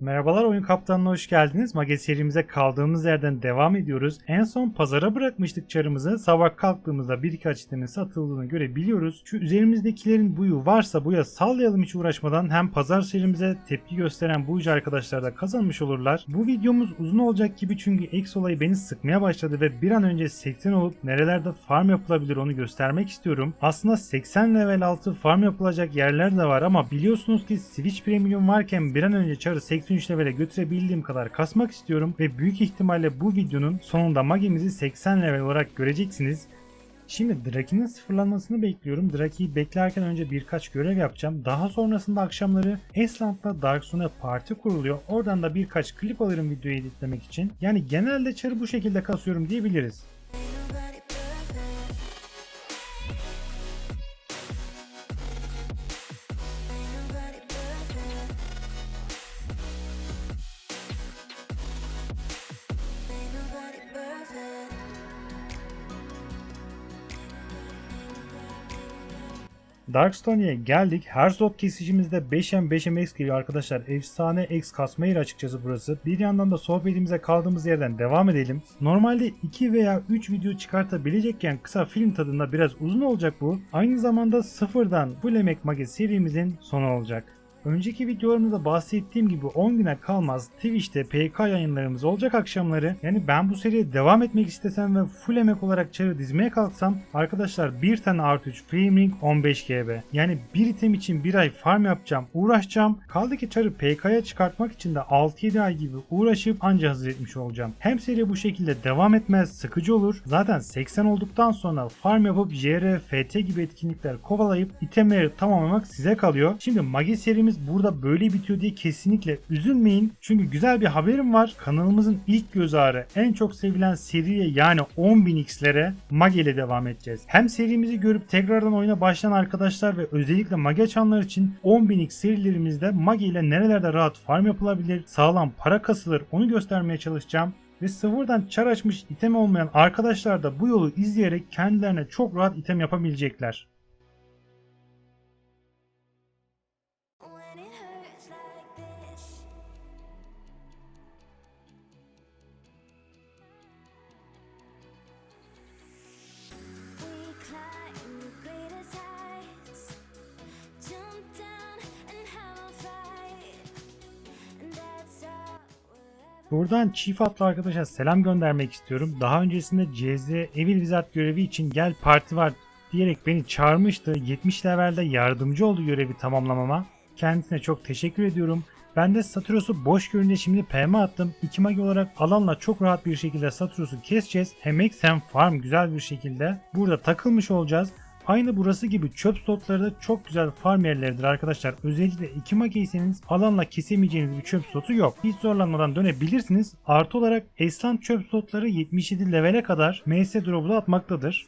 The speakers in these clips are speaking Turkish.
Merhabalar Oyun Kaptanı'na hoş geldiniz. Mage serimize kaldığımız yerden devam ediyoruz. En son pazara bırakmıştık çarımızı. Sabah kalktığımızda bir iki itemin satıldığını görebiliyoruz. Şu üzerimizdekilerin buyu varsa buya sallayalım hiç uğraşmadan. Hem pazar serimize tepki gösteren buyucu arkadaşlar da kazanmış olurlar. Bu videomuz uzun olacak gibi çünkü X olayı beni sıkmaya başladı ve bir an önce 80 olup nerelerde farm yapılabilir onu göstermek istiyorum. Aslında 80 level altı farm yapılacak yerler de var ama biliyorsunuz ki Switch Premium varken bir an önce çarı 83 level'e götürebildiğim kadar kasmak istiyorum ve büyük ihtimalle bu videonun sonunda magimizi 80 level olarak göreceksiniz. Şimdi Draki'nin sıfırlanmasını bekliyorum. Draki'yi beklerken önce birkaç görev yapacağım. Daha sonrasında akşamları Esland'da Dark Zone'a parti kuruluyor. Oradan da birkaç klip alırım videoyu editlemek için. Yani genelde çarı bu şekilde kasıyorum diyebiliriz. Darkstonia'ya geldik. Her slot kesicimizde 5M 5MX geliyor arkadaşlar. Efsane X kasma yeri açıkçası burası. Bir yandan da sohbetimize kaldığımız yerden devam edelim. Normalde 2 veya 3 video çıkartabilecekken kısa film tadında biraz uzun olacak bu. Aynı zamanda sıfırdan bu Lemek Mage serimizin sonu olacak. Önceki videolarımda bahsettiğim gibi 10 güne kalmaz Twitch'te PK yayınlarımız olacak akşamları. Yani ben bu seriye devam etmek istesem ve full emek olarak çarı dizmeye kalksam arkadaşlar bir tane artı 3 Framing 15 GB. Yani bir item için bir ay farm yapacağım, uğraşacağım. Kaldı ki çarı PK'ya çıkartmak için de 6-7 ay gibi uğraşıp anca hazır etmiş olacağım. Hem seri bu şekilde devam etmez, sıkıcı olur. Zaten 80 olduktan sonra farm yapıp JR, FT gibi etkinlikler kovalayıp itemleri tamamlamak size kalıyor. Şimdi Magi serimiz burada böyle bitiyor diye kesinlikle üzülmeyin. Çünkü güzel bir haberim var. Kanalımızın ilk göz ağrı en çok sevilen seriye yani 10.000x'lere Mage ile devam edeceğiz. Hem serimizi görüp tekrardan oyuna başlayan arkadaşlar ve özellikle Mage açanlar için 10.000x serilerimizde Mage ile nerelerde rahat farm yapılabilir, sağlam para kasılır onu göstermeye çalışacağım ve sıfırdan çar açmış item olmayan arkadaşlar da bu yolu izleyerek kendilerine çok rahat item yapabilecekler. Buradan çift atlı arkadaşa selam göndermek istiyorum. Daha öncesinde CZ Evil Wizard görevi için gel parti var diyerek beni çağırmıştı. 70 levelde yardımcı oldu görevi tamamlamama. Kendisine çok teşekkür ediyorum. Ben de Saturos'u boş görünce şimdi PM attım. 2 magi olarak alanla çok rahat bir şekilde Saturos'u keseceğiz. Hem X hem farm güzel bir şekilde. Burada takılmış olacağız. Aynı burası gibi çöp slotları da çok güzel farm yerleridir arkadaşlar. Özellikle 2 magiyseniz alanla kesemeyeceğiniz bir çöp slotu yok. Hiç zorlanmadan dönebilirsiniz. Artı olarak Eslan çöp slotları 77 levele kadar MS drop'u atmaktadır.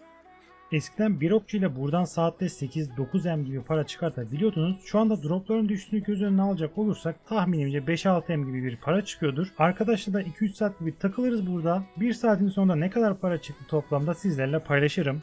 Eskiden bir okçu ile buradan saatte 8-9M gibi para çıkartabiliyordunuz. Şu anda dropların düştüğünü göz önüne alacak olursak tahminimce 5-6M gibi bir para çıkıyordur. Arkadaşlar da 2-3 saat gibi takılırız burada. 1 saatin sonunda ne kadar para çıktı toplamda sizlerle paylaşırım.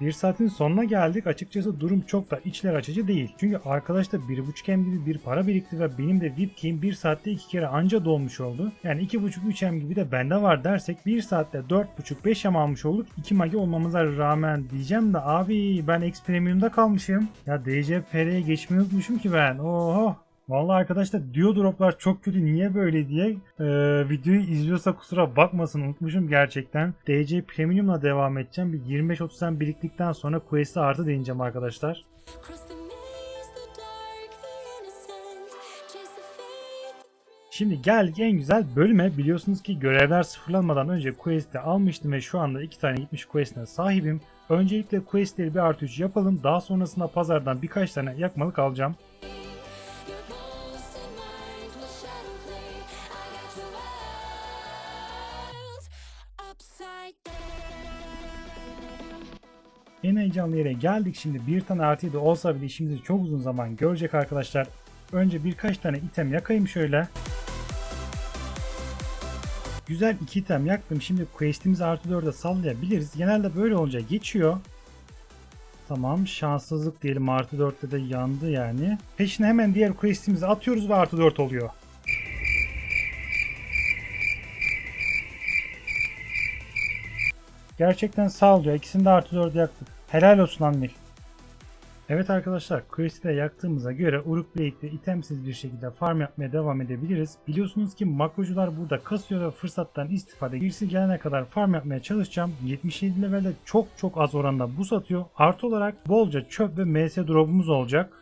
Bir saatin sonuna geldik. Açıkçası durum çok da içler açıcı değil. Çünkü arkadaşta 1.5M gibi bir para birikti ve benim de VIP key'im 1 saatte 2 kere anca dolmuş oldu. Yani 2.5-3M gibi de bende var dersek 1 saatte 4.5-5M almış olduk. 2 magi olmamıza rağmen diyeceğim de abi ben X Premium'da kalmışım. Ya DC PR'ye geçmeyi unutmuşum ki ben. Oho. Vallahi arkadaşlar diyor droplar çok kötü niye böyle diye e, videoyu izliyorsa kusura bakmasın unutmuşum gerçekten. DC Premium'la devam edeceğim. Bir 25-30 sen biriktikten sonra Quest'e artı deneyeceğim arkadaşlar. Şimdi geldik en güzel bölüme. Biliyorsunuz ki görevler sıfırlanmadan önce quest'i almıştım ve şu anda iki tane gitmiş quest'ine sahibim. Öncelikle quest'leri bir artı 3 yapalım. Daha sonrasında pazardan birkaç tane yakmalık alacağım. En heyecanlı yere geldik şimdi. Bir tane artı da olsa bile işimizi çok uzun zaman görecek arkadaşlar. Önce birkaç tane item yakayım şöyle. Güzel iki item yaktım. Şimdi quest'imizi artı 4'e sallayabiliriz. Genelde böyle olunca geçiyor. Tamam şanssızlık diyelim artı 4'te de yandı yani. Peşine hemen diğer questimizi atıyoruz ve artı 4 oluyor. Gerçekten sağ ol ya. İkisini de artı 4 yaktık. Helal olsun Anmil. Evet arkadaşlar quest'i de yaktığımıza göre Uruk Blade'de itemsiz bir şekilde farm yapmaya devam edebiliriz. Biliyorsunuz ki makrocular burada kasıyor ve fırsattan istifade birisi gelene kadar farm yapmaya çalışacağım. 77 levelde çok çok az oranda buz atıyor. Artı olarak bolca çöp ve MS drop'umuz olacak.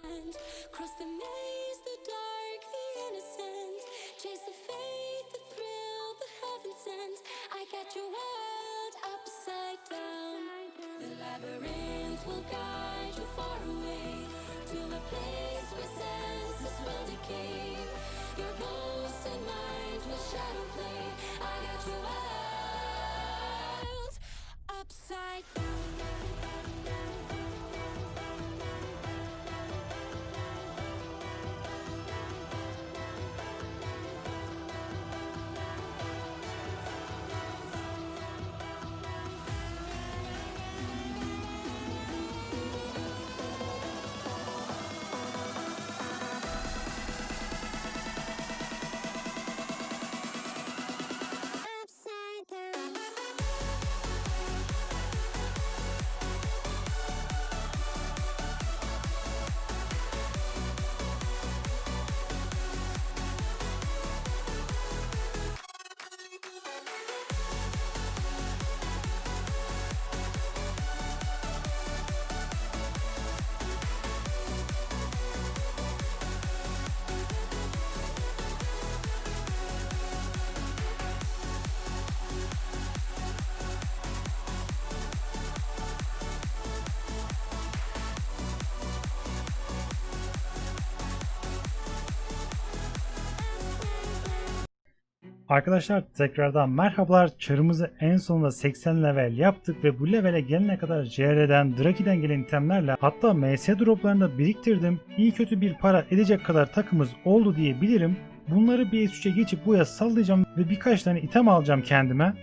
Arkadaşlar tekrardan merhabalar. Çarımızı en sonunda 80 level yaptık ve bu levele gelene kadar JR'den, Draki'den gelen itemlerle hatta MS droplarını da biriktirdim. İyi kötü bir para edecek kadar takımız oldu diyebilirim. Bunları bir S3'e geçip bu yaz sallayacağım ve birkaç tane item alacağım kendime.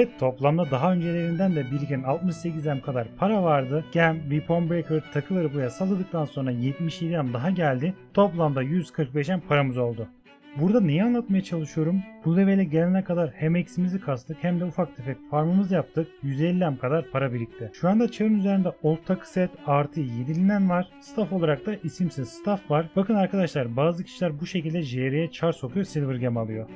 Evet toplamda daha öncelerinden de biriken 68M kadar para vardı. Gem, Weapon Breaker takıları buraya salladıktan sonra 77M daha geldi. Toplamda 145M paramız oldu. Burada neyi anlatmaya çalışıyorum? Bu levele gelene kadar hem eksimizi kastık hem de ufak tefek farmımızı yaptık. 150M kadar para birikti. Şu anda çarın üzerinde old takı set artı 7'linden var. Staff olarak da isimsiz staff var. Bakın arkadaşlar bazı kişiler bu şekilde JR'ye çar sokuyor silver gem alıyor.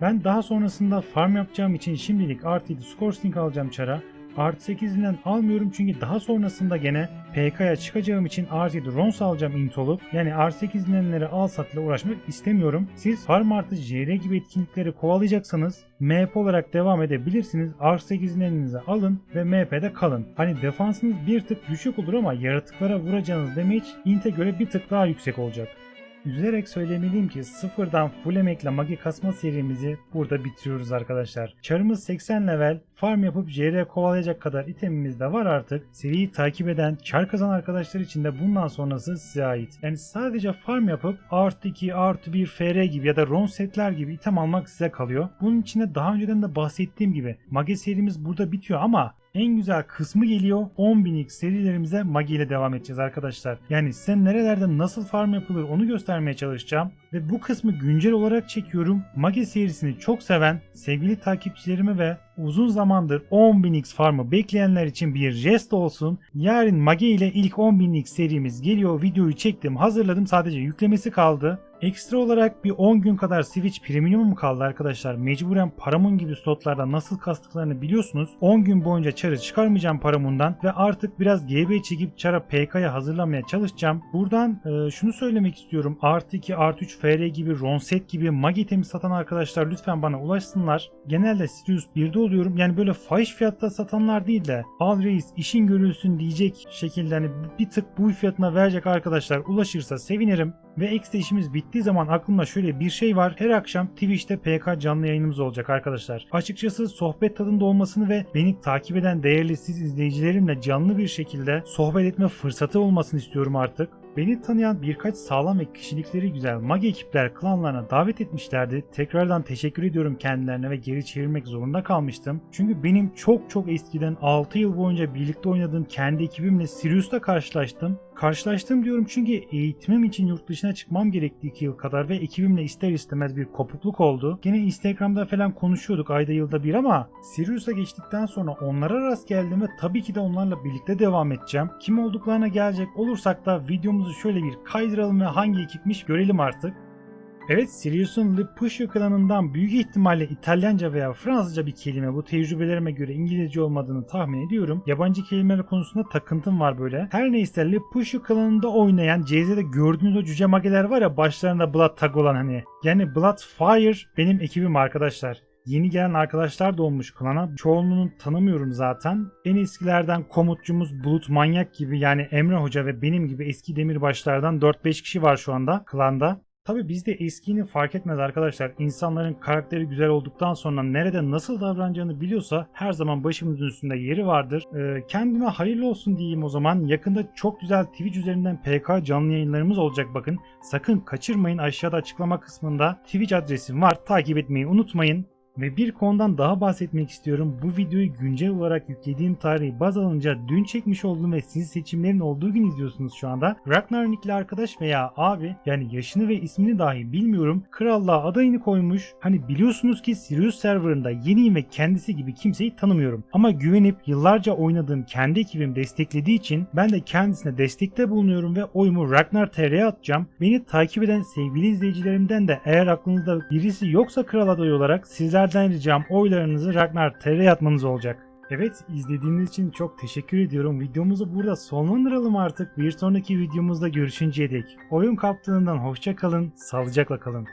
Ben daha sonrasında farm yapacağım için şimdilik artı 7 scoresting alacağım çara. Artı 8'inden almıyorum çünkü daha sonrasında gene PK'ya çıkacağım için artı 7 rons alacağım int olup yani artı 8'indenleri al satla uğraşmak istemiyorum. Siz farm artı JR gibi etkinlikleri kovalayacaksanız MP olarak devam edebilirsiniz. Artı 8'inlerinizi alın ve MP'de kalın. Hani defansınız bir tık düşük olur ama yaratıklara vuracağınız damage int'e göre bir tık daha yüksek olacak. Üzülerek söylemeliyim ki sıfırdan full emekle magi kasma serimizi burada bitiriyoruz arkadaşlar. Çarımız 80 level, farm yapıp JR kovalayacak kadar itemimiz de var artık. Seriyi takip eden, çar kazan arkadaşlar için de bundan sonrası size ait. Yani sadece farm yapıp artı 2, artı 1 FR gibi ya da RON setler gibi item almak size kalıyor. Bunun içinde daha önceden de bahsettiğim gibi magi serimiz burada bitiyor ama en güzel kısmı geliyor. 10.000x serilerimize Magi ile devam edeceğiz arkadaşlar. Yani size nerelerde nasıl farm yapılır onu göstermeye çalışacağım. Ve bu kısmı güncel olarak çekiyorum. Magi serisini çok seven sevgili takipçilerime ve uzun zamandır 10.000x farmı bekleyenler için bir jest olsun. Yarın Magi ile ilk 10.000x serimiz geliyor. Videoyu çektim, hazırladım. Sadece yüklemesi kaldı. Ekstra olarak bir 10 gün kadar Switch Premium kaldı arkadaşlar. Mecburen Paramount gibi slotlarda nasıl kastıklarını biliyorsunuz. 10 gün boyunca çarı çıkarmayacağım Paramount'dan ve artık biraz GB çekip çara PK'ya hazırlamaya çalışacağım. Buradan e, şunu söylemek istiyorum. Artı 2, artı 3 FR gibi, Ronset gibi Magi temi satan arkadaşlar lütfen bana ulaşsınlar. Genelde Sirius 1'de oluyorum. Yani böyle fahiş fiyatta satanlar değil de al reis işin görülsün diyecek şekilde hani bir tık bu fiyatına verecek arkadaşlar ulaşırsa sevinirim. Ve ekstra işimiz bittiği zaman aklımda şöyle bir şey var. Her akşam Twitch'te PK canlı yayınımız olacak arkadaşlar. Açıkçası sohbet tadında olmasını ve beni takip eden değerli siz izleyicilerimle canlı bir şekilde sohbet etme fırsatı olmasını istiyorum artık. Beni tanıyan birkaç sağlam ve kişilikleri güzel mage ekipler klanlarına davet etmişlerdi. Tekrardan teşekkür ediyorum kendilerine ve geri çevirmek zorunda kalmıştım. Çünkü benim çok çok eskiden 6 yıl boyunca birlikte oynadığım kendi ekibimle Sirius'ta karşılaştım. Karşılaştım diyorum çünkü eğitimim için yurt dışına çıkmam gerekti 2 yıl kadar ve ekibimle ister istemez bir kopukluk oldu. Gene Instagram'da falan konuşuyorduk ayda yılda bir ama Sirius'a geçtikten sonra onlara rast geldim ve tabii ki de onlarla birlikte devam edeceğim. Kim olduklarına gelecek olursak da videomuzu şöyle bir kaydıralım ve hangi ekipmiş görelim artık. Evet Sirius'un Le Puscio klanından büyük ihtimalle İtalyanca veya Fransızca bir kelime bu tecrübelerime göre İngilizce olmadığını tahmin ediyorum. Yabancı kelimeler konusunda takıntım var böyle. Her neyse Le Puscio klanında oynayan CZ'de gördüğünüz o cüce mageler var ya başlarında Blood tag olan hani. Yani Blood Fire benim ekibim arkadaşlar. Yeni gelen arkadaşlar da olmuş klana. Çoğunluğunu tanımıyorum zaten. En eskilerden komutçumuz Bulut Manyak gibi yani Emre Hoca ve benim gibi eski demirbaşlardan 4-5 kişi var şu anda klanda. Tabi bizde eskiğini fark etmez arkadaşlar. İnsanların karakteri güzel olduktan sonra nerede nasıl davranacağını biliyorsa her zaman başımızın üstünde yeri vardır. Ee, kendime hayırlı olsun diyeyim o zaman. Yakında çok güzel Twitch üzerinden PK canlı yayınlarımız olacak bakın. Sakın kaçırmayın aşağıda açıklama kısmında Twitch adresim var. Takip etmeyi unutmayın. Ve bir konudan daha bahsetmek istiyorum. Bu videoyu güncel olarak yüklediğim tarihi baz alınca dün çekmiş olduğum ve siz seçimlerin olduğu gün izliyorsunuz şu anda. Ragnar Nick'li arkadaş veya abi yani yaşını ve ismini dahi bilmiyorum. Krallığa adayını koymuş. Hani biliyorsunuz ki Sirius serverında yeniyim ve kendisi gibi kimseyi tanımıyorum. Ama güvenip yıllarca oynadığım kendi ekibim desteklediği için ben de kendisine destekte bulunuyorum ve oyumu Ragnar TR'ye atacağım. Beni takip eden sevgili izleyicilerimden de eğer aklınızda birisi yoksa kral adayı olarak sizlerden ricam oylarınızı Ragnar TR'ye atmanız olacak. Evet izlediğiniz için çok teşekkür ediyorum. Videomuzu burada sonlandıralım artık. Bir sonraki videomuzda görüşünceye dek. Oyun kaptığından hoşça kalın, sağlıcakla kalın.